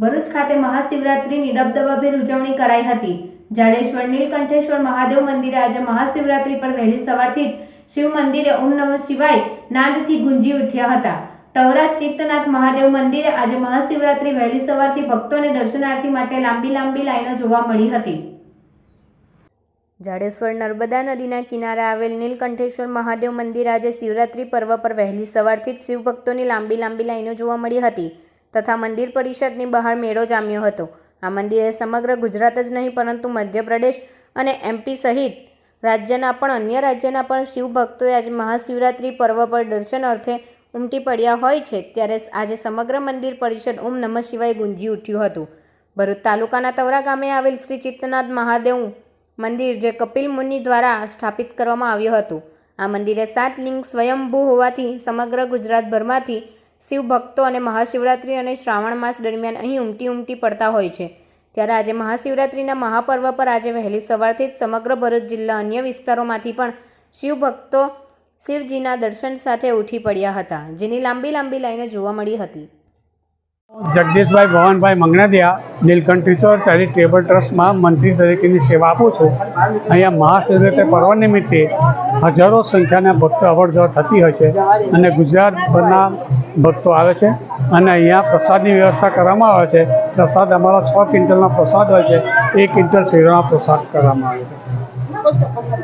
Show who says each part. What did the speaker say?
Speaker 1: ભરૂચ ખાતે મહાશિવરાત્રિની દબદબાભેર ઉજવણી કરાઈ હતી. જાડેશ્વર, નીલકંઠેશ્વર મહાદેવ મંદિરે આજે મહાશિવરાત્રિ પર વહેલી સવારથી જ શિવ મંદિરે ઓમ નમઃ શિવાય નાદથી ગુંજી ઉઠ્યા હતા. તવરા ચિત્તનાથ મહાદેવ મંદિરે આજે મહાશિવરાત્રિ વહેલી સવારથી ભક્તોને દર્શનાર્થી માટે લાંબી લાંબી લાઈનો જોવા મળી હતી. જાડેશ્વર નર્મદા નદીના કિનારે આવેલ નીલકંઠેશ્વર મહાદેવ મંદિર આજે શિવરાત્રિ પર્વ પર વહેલી સવારથી જ શિવભક્તોની લાંબી લાંબી લાઈનો જોવા મળી હતી. તથા મંદિર પરિષદની બહાર મેળો જામ્યો હતો. આ મંદિરે સમગ્ર ગુજરાત જ નહીં, પરંતુ મધ્યપ્રદેશ અને એમપી સહિત રાજ્યના પણ, અન્ય રાજ્યના પણ શિવભક્તોએ આજે મહાશિવરાત્રિ પર્વ પર દર્શન અર્થે ઉમટી પડ્યા હોય છે, ત્યારે આજે સમગ્ર મંદિર પરિષદ ઓમ નમઃ શિવાય ગુંજી ઉઠ્યું હતું. ભરૂચ તાલુકાના તવરા ગામે આવેલ શ્રી ચિત્તનાથ મહાદેવ મંદિર, જે કપિલ મુનિ દ્વારા સ્થાપિત કરવામાં આવ્યું હતું. આ મંદિરે સાત લિંગ સ્વયંભૂ હોવાથી સમગ્ર ગુજરાતભરમાંથી શિવ ભક્તો અને મહાશિવરાત્રિ અને શ્રાવણ માસ દરમિયાન અહીં ઉમટી ઉમટી પડતા હોય છે. ત્યારે આજે મહાશિવરાત્રિના મહાપર્વ પર આજે વહેલી સવારથી જ સમગ્ર ભરૂચ જિલ્લા અન્ય વિસ્તારોમાંથી પણ શિવ ભક્તો શિવજીના દર્શન સાથે ઉઠી પડ્યા હતા, જેની લાંબી લાંબી લાઈનો જોવા મળી હતી.
Speaker 2: જગદીશભાઈ ભવનભાઈ મંગનાદિયા નીલકંઠેશ્વર ચેરિટેબલ ટ્રસ્ટમાં મંત્રી તરીકેની સેવા આપું છું. અહીંયા મહાશિવરાત્રિ પર્વ નિમિત્તે હજારો સંખ્યાના ભક્તો અવરજવર થતી હોય છે અને ગુજરાતભરના ભક્તો આવે છે અને અહીંયા પ્રસાદની વ્યવસ્થા કરવામાં આવે છે. પ્રસાદ અમારા છ ક્વિન્ટલનો પ્રસાદ હોય છે. એક ક્વિન્ટલ શેરનો પ્રસાદ કરવામાં આવે છે.